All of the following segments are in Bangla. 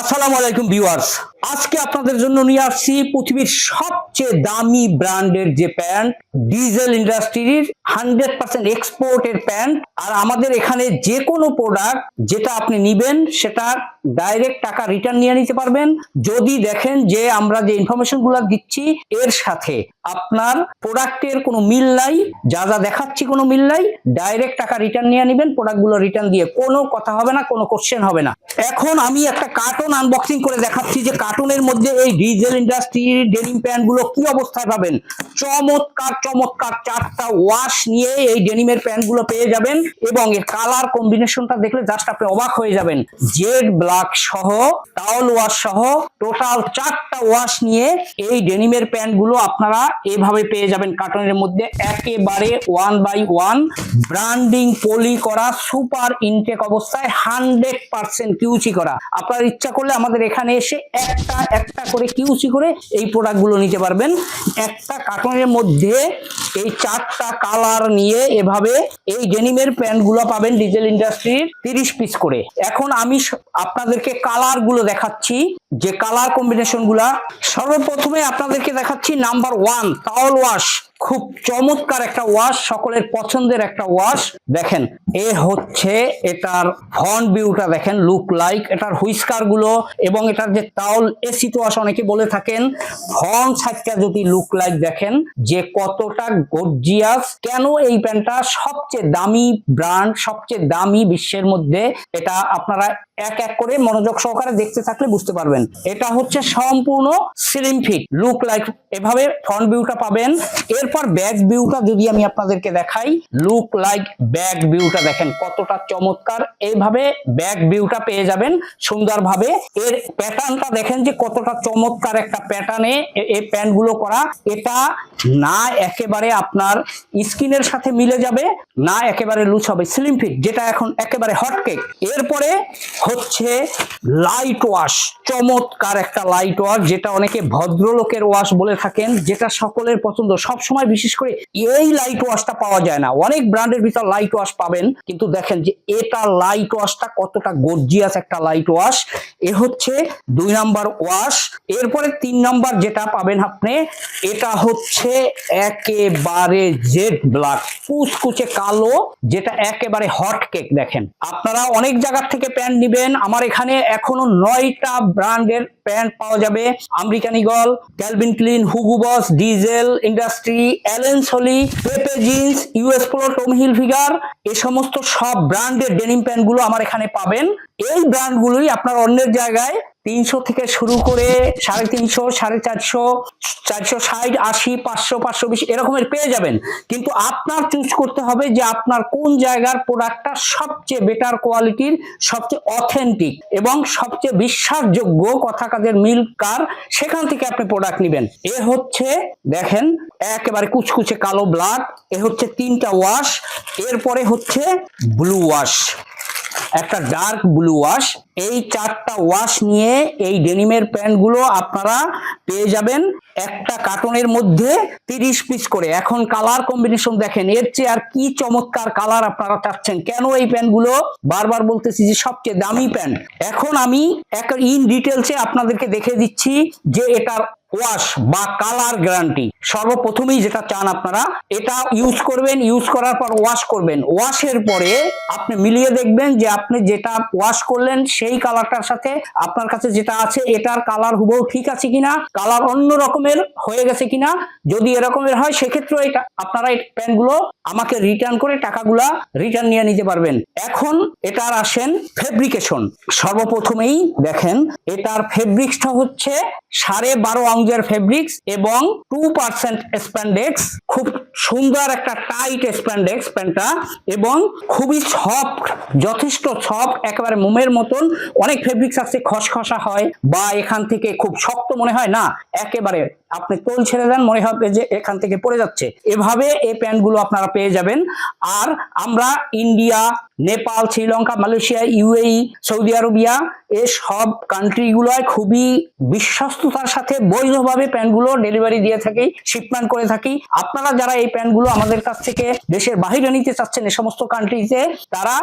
আসসালামু আলাইকুম ভিউয়ার্স। আজকে আপনাদের জন্য নিয়ে আসছি পৃথিবীর সবচেয়ে দামি ব্র্যান্ডের যে প্যান্ট, ডিজেল ইন্ডাস্ট্রির হান্ড্রেড পার্সেন্ট এক্সপোর্টের প্যান্ট। আর আমাদের এখানে যে কোনো প্রোডাক্ট যেটা আপনি নিবেন, সেটা ডাইরেক্ট টাকা রিটার্ন নিয়ে নিতে পারবেন। যদি দেখেন যে আমরা যে ইনফরমেশনগুলো দিচ্ছি, এর সাথে আপনার প্রোডাক্টের কোনো মিল নাই, যা যা দেখাচ্ছি কোনো মিল নাই, ডাইরেক্ট টাকা রিটার্ন নিয়ে নেবেন, প্রোডাক্টগুলো রিটার্ন দিয়ে কোনো কথা হবে না, কোনো কোশ্চেন হবে না। এখন আমি একটা কার্টুন আনবক্সিং করে দেখাচ্ছি যে কার্টুনের মধ্যে এই ডিজেল ইন্ডাস্ট্রির ডেনিম প্যান্টগুলো কি অবস্থায় পাবেন? চমৎকার চমৎকার চারটা ওয়াশ নিয়ে এই ডেনিমের প্যান্টগুলো পেয়ে যাবেন এবং এর কালার কম্বিনেশনটা দেখলে জাস্ট আপনি অবাক হয়ে যাবেন। জেড ব্ল্যাক সহ টাওয়াল ওয়াশ সহ টোটাল চারটা ওয়াশ নিয়ে এই ডেনিমের প্যান্টগুলো আপনারা এভাবে পেয়ে যাবেন কার্টুনের মধ্যে। একেবারে one by one branding poly করা সুপার ইনটেক অবস্থায় হান্ড্রেড পার্সেন্ট কিউচি করা। আপনার ইচ্ছা করলে আমাদের এখানে এসে একটা একটা করে কিউসি করে এই প্রোডাক্টগুলো নিতে পারবেন। একটা কার্টনের মধ্যে এই চারটা কালার নিয়ে এভাবে এই ডেনিমের প্যান্টগুলো পাবেন ডিজেল ইন্ডাস্ট্রির তিরিশ পিস করে। এখন আমি আপনাদেরকে কালারগুলো দেখাচ্ছি। যে কালার কম্বিনেশনগুলা সর্বপ্রথমে আপনাদেরকে দেখাচ্ছি নাম্বার ওয়ান টাওয়াল ওয়াশ খুব চমৎকার একটা ওয়াশ সকলের পছন্দের একটা ওয়াশ দেখেন, এ হচ্ছে এটার ফ্রন্ট ভিউটা দেখেন লুক লাইক এটার হুইস্কারগুলো এবং এটার যে তাওল এসি ওয়াশ অনেকে বলে থাকেন ফ্রন্ট সাইডটা যদি লুক লাইক দেখেন, যে কতটা গর্জিয়াস কেন এই প্যান্টটা সবচেয়ে দামি ব্র্যান্ড সবচেয়ে দামি বিশ্বের মধ্যে, এটা আপনারা এক এক করে মনোযোগ সহকারে দেখতে থাকলে বুঝতে পারবেন। এটা হচ্ছে সম্পূর্ণ স্লিম ফিট লুক লাইক এভাবে ফ্রন্ট ভিউটা পাবেন। এরপর ব্যাক ভিউটা যদি আমি আপনাদেরকে দেখাই লুক লাইক ব্যাক ভিউটা দেখেন কতটা চমৎকার। এইভাবে ব্যাক ভিউটা পেয়ে যাবেন সুন্দরভাবে। এর প্যাটার্নটা দেখেন যে কতটা চমৎকার একটা প্যাটার্নে এই প্যান্টগুলো করা। এটা না একেবারে আপনার স্কিনের সাথে মিলে যাবে, না একেবারে লুজ হবে। স্লিম ফিট যেটা এখন একেবারে হটকেক এরপরে হচ্ছে লাইট ওয়াশ চমৎকার একটা লাইট ওয়াশ যেটা অনেকে ভদ্রলোকের ওয়াশ বলে থাকেন, যেটা সকলের পছন্দ। সব সময় বিশেষ করে এই লাইট ওয়াশটা পাওয়া যায় না। অনেক ব্র্যান্ডের ভিতর লাইট ওয়াশ পাবেন, কিন্তু দেখেন যে এটা লাইট ওয়াশটা কতটা গর্জিয়াস একটা লাইট ওয়াশ এ হচ্ছে দুই নাম্বার ওয়াশ এরপরে তিন নাম্বার যেটা পাবেন আপনি, এটা হচ্ছে একেবারে জেড ব্ল্যাক কুচকুচে কালো, যেটা একেবারে হট কেক দেখেন। আপনারা অনেক জায়গার থেকে প্যান্ট নিবেন আমার এখানে এখনও নয়টা ব্র্যান্ডের প্যান্ট পাওয়া যাবে। American Eagle Calvin Klein, Hugo Boss, Diesel, Industry, Allen Solly, Pepe Jeans US Polo Tommy Hilfiger এই সমস্ত সব ব্র্যান্ডের ডেনিম প্যান্টগুলো আমার এখানে পাবেন। এই ব্র্যান্ডগুলোই আপনার অন্যের জায়গায় তিনশো থেকে শুরু করে সাড়ে তিনশো, সাড়ে চারশো চারশো ষাট, আশি, পাঁচশো পাঁচশো বিশ এরকমের পেয়ে যাবেন। কিন্তু আপনার চুজ করতে হবে যে আপনার কোন জায়গার প্রোডাক্টটা সবচেয়ে বেটার কোয়ালিটির সবচেয়ে অথেন্টিক এবং সবচেয়ে বিশ্বাসযোগ্য কথা কাজের মিল কার সেখান থেকে আপনি প্রোডাক্ট নেবেন। এ হচ্ছে, দেখেন, একেবারে কুচকুচে কালো ব্লাড এ হচ্ছে তিনটা ওয়াশ এরপরে হচ্ছে ব্লু ওয়াশ একটা ডার্ক ব্লু ওয়াশ এই চারটা ওয়াশ নিয়ে এই ডেনিমের প্যান্টগুলো আপনারা পেয়ে যাবেন একটা কার্টনের মধ্যে তিরিশ পিস করে। এখন কালার কম্বিনেশন দেখেন, এর চেয়ে আর কি চমৎকার কালার আপনারা চাচ্ছেন? কেন এই প্যান্টগুলো? বারবার বলতেছি যে সবচেয়ে দামি প্যান্ট। এখন আমি এক ইন ডিটেলসে আপনাদেরকে দেখে দিচ্ছি যে এটার ওয়াশ বা কালার গ্যারান্টি সর্বপ্রথমেই যেটা চান আপনারা, এটা ইউজ করবেন ইউজ করার পর ওয়াশ করবেন। ওয়াশের পরে আপনি মিলিয়ে দেখবেন যে আপনি যেটা ওয়াশ করলেন, সেই কালারটার সাথে আপনার কাছে যেটা আছে, এটার কালার হুবহু ঠিক আছে কিনা কালার অন্য রকমের হয়ে গেছে কিনা, যদি এরকমের হয় সেক্ষেত্রে এটা, আপনারা এই প্যান্টগুলো আমাকে রিটার্ন করে টাকাগুলা রিটার্ন নিয়ে নিতে পারবেন। এখন এটার আসেন ফেব্রিকেশন সর্বপ্রথমেই দেখেন, এটার ফেব্রিক্সটা হচ্ছে সাড়ে বারো আউঞ্জের ফেব্রিক্স এবং টু পার্সেন্ট স্প্যান্ডেক্স খুব সুন্দর একটা টাইট স্প্যান্ডেক্স প্যান্টটা এবং খুবই সফট যথেষ্ট সফট একেবারে মোমের মতন। অনেক ফেব্রিক্স আছে, খসখসা হয়, বা এখান থেকে খুব শক্ত মনে হয় না, একেবারে আপনি তোল ছেড়ে দেন, মনে হবে যে এখান থেকে পড়ে যাচ্ছে। এভাবে এই প্যান্টগুলো আপনারা পেয়ে যাবেন। আর আমরা India, Nepal, Sri Lanka, Malaysia, UAE, Saudi Arabia এই সব কান্ট্রিগুলোয় খুবই বিশ্বস্ততার সাথে বৈধভাবে প্যান্টগুলো ডেলিভারি দিয়ে থাকি শিপমেন্ট করে থাকি। আপনারা যারা এই প্যান্টগুলো আমাদের কাছ থেকে দেশের বাহিরে নিতে চাচ্ছেন এই সমস্ত কান্ট্রিতে তারা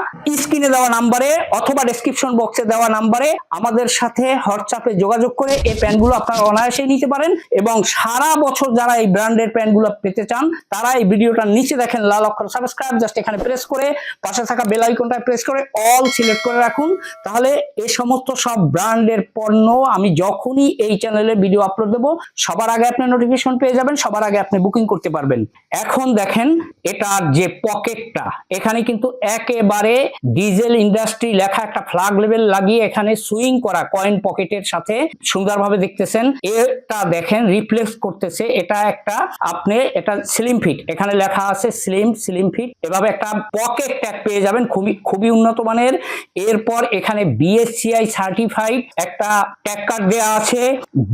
স্ক্রিনে দেওয়া নাম্বারে অথবা ডেসক্রিপশন বক্সে দেওয়া নাম্বারে আমাদের সাথে হোয়াটসঅ্যাপে যোগাযোগ করে এই প্যান্টগুলো আপনারা অনায়াসেই নিতে পারেন এবং সারা বছর যারা এই ব্র্যান্ডের প্যান্টগুলো পেতে চান, তারা এই ভিডিওটার নিচে দেখেন, লাল অক্ষর সাবস্ক্রাইব জাস্ট এখানে প্রেস করে, পাশে থাকা বেল আইকনটা প্রেস করে অল সিলেক্ট করে রাখুন। তাহলে এই সমস্ত সব ব্র্যান্ডের পণ্য আমি যখনই এই চ্যানেলে ভিডিও আপলোড দেবো, সবার আগে আপনি নোটিফিকেশন পেয়ে যাবেন, সবার আগে আপনি বুকিং করতে পারবেন। এখন দেখেন, এটার যে পকেটটা এখানে কিন্তু একেবারে ডিজেল ইন্ডাস্ট্রি লেখা একটা ফ্ল্যাগ লেভেল লাগিয়ে এখানে সুইং করা কয়েন পকেটের সাথে সুন্দরভাবে দেখতেছেন। এটা দেখেন রিপ্লেস করতেছে, এটা একটা আপনি, এটা স্লিম ফিট এখানে লেখা আছে স্লিম স্লিম ফিট এভাবে একটা পকেট ট্যাগ পেয়ে যাবেন, খুবই খুবই উন্নত মানের। এরপর এখানে বিএসসিআই সার্টিফাইড একটা ট্যাগ কার্ড দেওয়া আছে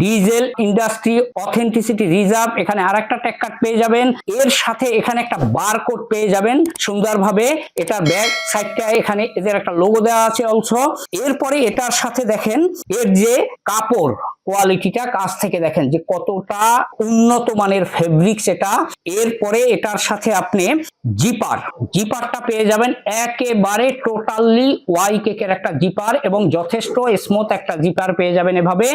ডিজেল ইন্ডাস্ট্রি অথেন্টিসিটি রিজার্ভ এখানে আর একটা ট্যাগ কার্ড পেয়ে যাবেন। এর সাথে এখানে একটা বারকোড পেয়ে যাবেন, সুন্দরভাবে। এটা ব্যাক সাইডটা এখানে এদের একটা লোগো দেওয়া আছে অলসো এরপরে এটার সাথে দেখেন, এর যে কাপড় কোয়ালিটিটা কাছ থেকে দেখেন যে কতটা উন্নত মানের ফেব্রিক্স এটা এরপরে এটার সাথে আপনি জিপার জিপারটা পেয়ে যাবেন একেবারে টোটালি ওয়াই কেকের একটা জিপার এবং যথেষ্ট স্মুথ একটা জিপার পেয়ে যাবেন এভাবে।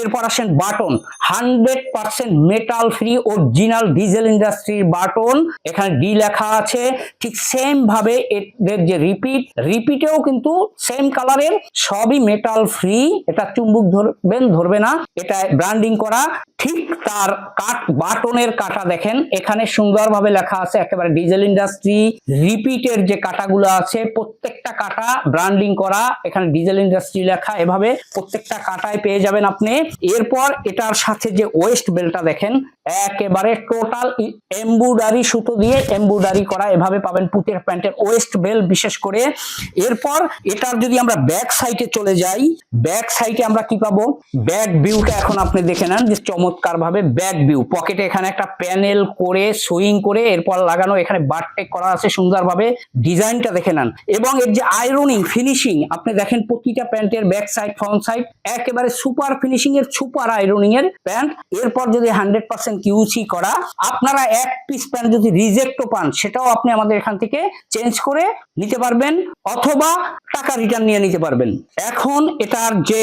এরপর আসেন button hundred percent metal free original Diesel ইন্ডাস্ট্রির বাটন। এখানে ডি লেখা আছে, ঠিক সেম ভাবে এদের যে রিপিট রিপিটেও কিন্তু সেম কালারের সবই মেটাল ফ্রি এটা চুম্বুক ধরবেন ধরবে না, এটা ব্র্যান্ডিং করা, ঠিক তার কাট, বাটনের কাটা দেখেন, এখানে সুন্দরভাবে লেখা আছে একেবারে ডিজেল ইন্ডাস্ট্রি রিপিটের যে কাটাগুলো আছে, প্রত্যেকটা কাটা ব্র্যান্ডিং করা, এখানে ডিজেল ইন্ডাস্ট্রি লেখা, এভাবে প্রত্যেকটা কাটায় পেয়ে যাবেন আপনি। এরপর এটার সাথে যে ওয়েস্ট বেলটা দেখেন একেবারে টোটাল এম্বুডারি সুতো দিয়ে এম্বুডারি করা, এভাবে পাবেন পুতের প্যান্টের ওয়েস্ট বেল বিশেষ করে। এরপর এটার যদি আমরা ব্যাক সাইডে চলে যাই ব্যাক সাইডে আমরা কি পাবো? ব্যাক ভিউটা এখন আপনি দেখে নেন, যে চমৎকার ভাবে ব্যাক ভিউ পকেটে এখানে একটা প্যানেল করে সুইং করে, এরপর লাগানো, এখানে বারটেক করা আছে সুন্দরভাবে। ডিজাইনটা দেখে নেন। এবং এর যে আয়রনিং ফিনিশিং আপনি দেখেন প্রতিটা প্যান্টের ব্যাক সাইড ফ্রন্ট সাইড একেবারে সুপার ফিনিশিং এর সুপার আয়রনিং এর প্যান্ট এরপর যদি হান্ড্রেড পার্সেন্ট কিউসি করা, আপনারা এক পিস প্যান্ট যদি রিজেক্টও পান, সেটাও আপনি আমাদের এখান থেকে চেঞ্জ করে নিতে পারবেন, অথবা টাকা রিটার্ন নিয়ে নিতে পারবেন। এখন এটার যে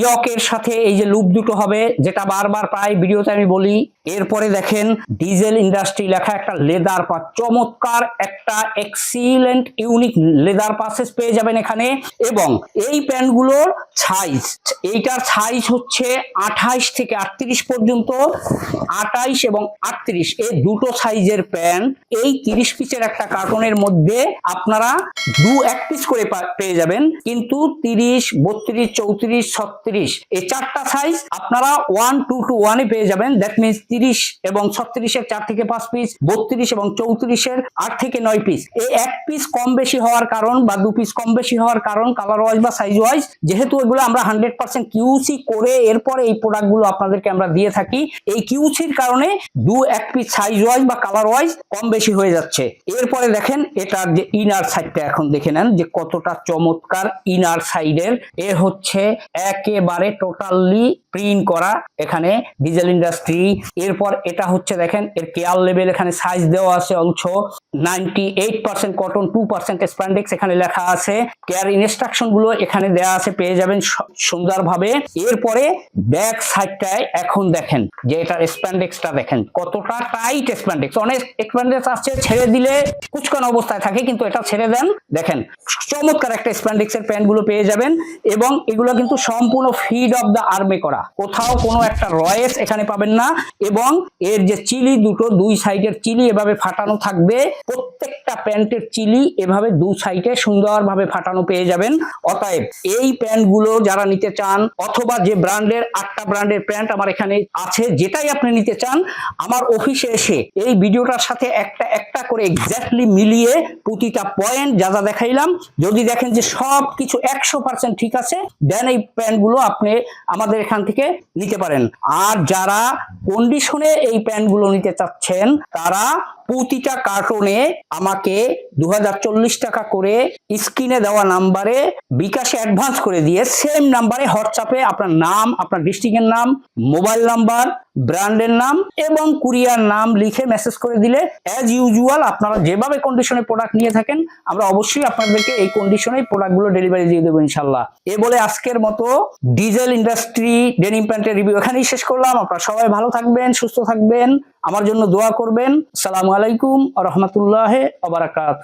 ইয়কের সাথে এই যে লুপ দুটো হবে, যেটা বারবার প্রায় ভিডিওতে আমি বলি, এরপরে দেখেন ডিজেল ইন্ডাস্ট্রি লেখা একটা লেদার পা চমৎকার একটা এক্সিলেন্ট ইউনিক লেদার পাসেস পেয়ে যাবেন এখানে, এবং এই প্যান্টগুলোর সাইজ এইটার সাইজ হচ্ছে আঠাইশ থেকে আটত্রিশ পর্যন্ত আটাইশ এবং আটত্রিশ। এই দুটো সাইজের প্যান্ট, এই তিরিশ পিসের একটা কার্টনের মধ্যে আপনারা দু এক পিস করে পেয়ে যাবেন। কিন্তু তিরিশ, বত্রিশ, চৌত্রিশ, ছত্রিশ, এই চারটা সাইজ আপনারা ওয়ান, টু টু ওয়ানে পেয়ে যাবেন। দ্যাট মিনস তিরিশ এবং ছত্রিশের চার থেকে পাঁচ পিস, বত্রিশ এবং চৌত্রিশের আট থেকে নয় পিস। এই এক পিস কম বেশি হওয়ার কারণ বা দু পিস কম বেশি হওয়ার কারণ কালার ওয়াইজ বা সাইজ ওয়াইজ যেহেতু এগুলো আমরা হান্ড্রেড পার্সেন্ট কিউসি করে এরপরে এই প্রোডাক্টগুলো আপনাদেরকে আমরা দিয়ে থাকি। এই কিউসির কারণে দু এক পিস সাইজ ওয়াইজ বা কালার ওয়াইজ কম বেশি হয়ে যাচ্ছে। এরপরে দেখেন এটার যে ইনার সাইডটা এখন দেখে নেন, যে কতটা চমৎকার ইনার সাইডের এ হচ্ছে একেবারে টোটালি প্রিন্ট করা এখানে ডিজেল ইন্ডাস্ট্রি এরপর এটা হচ্ছে দেখেন, এর কেয়ার লেভেল এখানে সাইজ দেওয়া আছে অংশ। Ninety eight percent cotton two percent spandex এখানে লেখা আছে। কেয়ার ইনস্ট্রাকশনগুলো এখানে দেওয়া আছে, পেয়ে যাবেন সুন্দরভাবে। এরপরে ব্যাক সাইডটায় এখন দেখেন, যে এটা এটার স্প্যান্ডেক্সটা দেখেন। কতটা টাইট স্প্যান্ডেক্স অনেক স্প্যান্ডেক্স আসছে, ছেড়ে দিলে কুচকানো অবস্থায় থাকে, কিন্তু এটা ছেড়ে দেন। দেখেন, চমৎকার একটা প্যান্টগুলো পেয়ে যাবেন এবং এগুলো কিন্তু সম্পূর্ণ ফিড অফ দ্য আর্মে করা। কোথাও কোনো একটা রয়েস এখানে পাবেন না এবং এর যে চিলি দুটো, দুই সাইডের চিলি এভাবে ফাটানো থাকবে। প্রত্যেকটা প্যান্টের চিলি এভাবে দু সাইডে সুন্দরভাবে ফাটানো পেয়ে যাবেন। অতএব এই প্যান্টগুলো যারা নিতে চান, অথবা যে ব্র্যান্ডের আটটা ব্র্যান্ডের প্যান্ট আমার এখানে আছে, যেটাই আপনি নিতে চান, আমার অফিসে এসে এই ভিডিওটার সাথে একটা একটা করে এক্স্যাক্টলি মিলিয়ে প্রতিটা পয়েন্ট যা যা দেখাইলাম, যদি দেখেন যে সব কিছু একশো পার্সেন্ট ঠিক আছে দেন এই প্যান্টগুলো আপনি আমাদের এখান থেকে নিতে পারেন। আর যারা কন্ডিশনে এই প্যান্টগুলো নিতে চাচ্ছেন, তারা প্রতিটা কার্টুনে আমাকে দু হাজার চল্লিশ টাকা করে স্ক্রিনে দেওয়া নাম্বারে বিকাশে অ্যাডভান্স করে দিয়ে সেম নাম্বারে হোয়াটসঅ্যাপে আপনার নাম, আপনার ডিস্ট্রিক্টের নাম মোবাইল নাম্বার ব্র্যান্ডের নাম এবং কুরিয়ার নাম লিখে মেসেজ করে দিলে অ্যাজ ইউজুয়াল আপনারা যেভাবে কন্ডিশনে প্রোডাক্ট নিয়ে থাকেন, আমরা অবশ্যই আপনাদেরকে এই কন্ডিশনে প্রোডাক্টগুলো ডেলিভারি দিয়ে দেবো ইনশাল্লাহ। এ বলে আজকের মতো ডিজেল ইন্ডাস্ট্রি ডেনিম প্যান্টের রিভিউ এখানেই শেষ করলাম। আপনারা সবাই ভালো থাকবেন, সুস্থ থাকবেন। আমার জন্য দোয়া করবেন। সালাম আলাইকুম রহমতুল্লাহ আবরাকাত